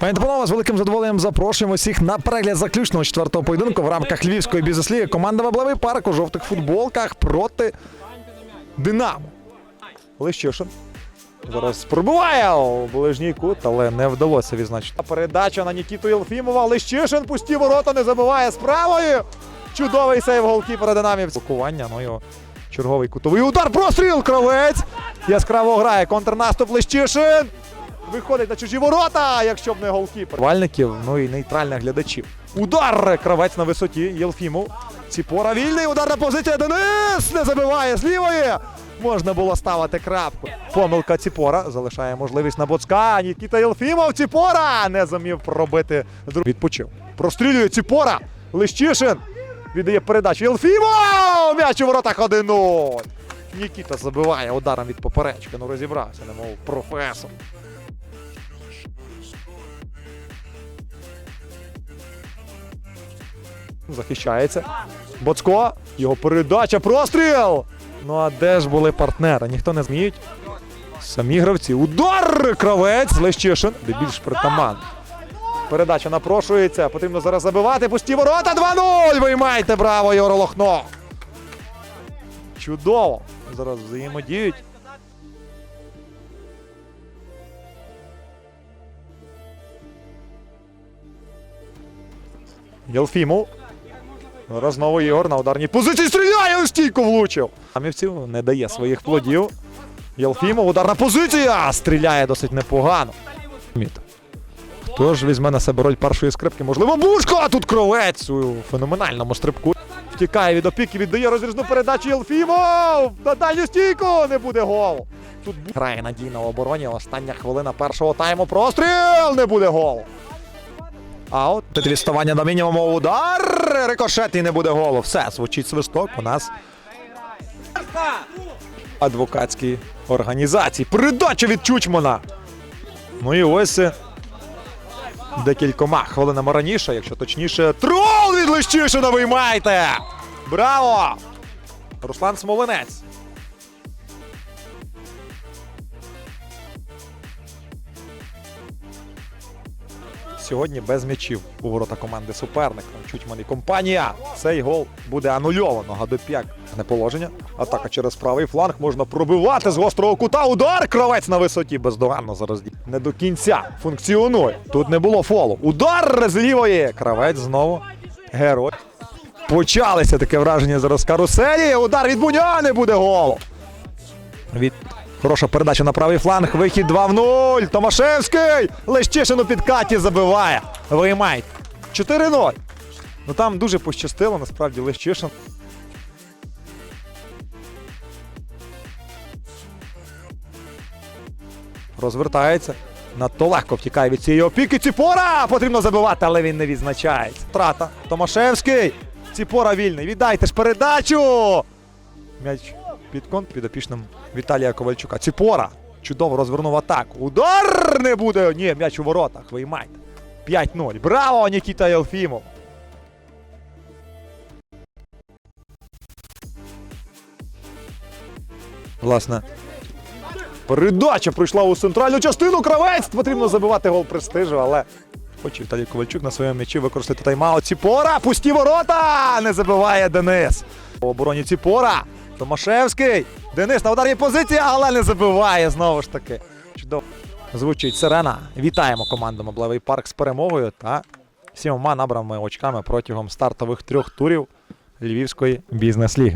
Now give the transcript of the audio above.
Пані та з великим задоволенням запрошуємо всіх на перегляд заключного четвертого поєдинку в рамках Львівської бізнес-ліги. Команда Ваблевий парк у жовтих футболках проти Динамо. Лещишин. Зараз пробиває у ближній кут, але не вдалося відзначити. Передача на Нікіту Єлфімова. Лещишин пусті ворота не забиває з правої. Чудовий сейв голкіпера Динамів. Блокування, ну його черговий кутовий удар. Простріл! Кравець! Яскраво грає. Контрнаступ Лещишин. Виходить на чужі ворота, якщо б не голкіпер. Вальників, ну і нейтральних глядачів. Удар! Кравець на висоті. Єлфімов. Ціпора вільний. Ударна позиція. Денис не забиває з лівої. Можна було ставити крапку. Помилка Ціпора залишає можливість на Боцка. Нікіта Єлфімов. Ціпора не зумів пробити. Відпочив. Прострілює Ціпора. Лещишин. Віддає передачу. Єлфімов! М'яч у воротах 1-0. Нікіта забиває ударом від поперечки. Ну розібрався, немов професор. Захищається. Боцко. Його передача. Простріл! Ну а де ж були партнери? Ніхто не зміють. Самі гравці. Удар! Кравець! Лещишин. Де більш притаман. Передача напрошується. Потрібно зараз забивати. Пусті ворота. 2-0! Виймайте, браво, Євро Лохно! Чудово! Зараз взаємодіють. Єлфімов. Зараз знову Ігор на ударній позиції стріляє, у стійку влучив. Амівців не дає своїх плодів. Єлфімов, ударна позиція. Стріляє досить непогано. Хто ж візьме на себе роль першої скрипки? Можливо, Бушко! А тут кровець у феноменальному стрибку. Втікає від опіки, віддає розрізну передачу Єлфімов! На дальню стійку не буде голу. Тут грає надійно в обороні. Остання хвилина першого тайму. Простріл! Не буде голу. Аут. Тут відставання до мінімуму удар. Рикошет і не буде голу. Все, звучить свисток. У нас адвокатські організації. Передача від Чучмана. Ну і ось е, декількома хвилинами раніше, якщо точніше, трол від Лещишина виймайте! Браво! Руслан Смолинець. Сьогодні без м'ячів у ворота команди суперника. Чучман і компанія. Цей гол буде анульовано. Гадоп'як не положення. Атака через правий фланг можна пробивати з гострого кута. Удар! Кравець на висоті. Бездоганно зараз. Не до кінця функціонує. Тут не було фолу. Удар з лівої. Кравець знову. Герой. Почалися таке враження зараз каруселі. Удар від Буня не буде голу. Хороша передача на правий фланг. Вихід 2 в 0. Томашевський. Лещишин у підкаті забиває. Виймай. 4-0. Ну там дуже пощастило, насправді Лещишин. Розвертається. Надто легко втікає від цієї опіки. Ціпора! Потрібно забивати, але він не відзначається. Втрата. Томашевський. Ціпора вільний. Віддайте ж передачу. М'яч під підопічним Віталія Ковальчука. Ціпора. Чудово розвернув атаку. Удар не буде. Ні, м'яч у воротах. Виймайте. 5-0. Браво, Нікіта Єлфімов. Власне. Передача прийшла у центральну частину. Кравець! Потрібно забивати гол престижу, але хоче Віталій Ковальчук на своєму м'ячі використати тайм-аут. Ціпора! Пусті ворота! Не забиває Денис. У обороні Ціпора. Томашевський. Денис на ударній позиції, але не забиває знову ж таки. Чудово. Звучить сирена. Вітаємо команду Моблевий парк з перемогою та сімома набраними очками протягом стартових трьох турів Львівської бізнес-ліги.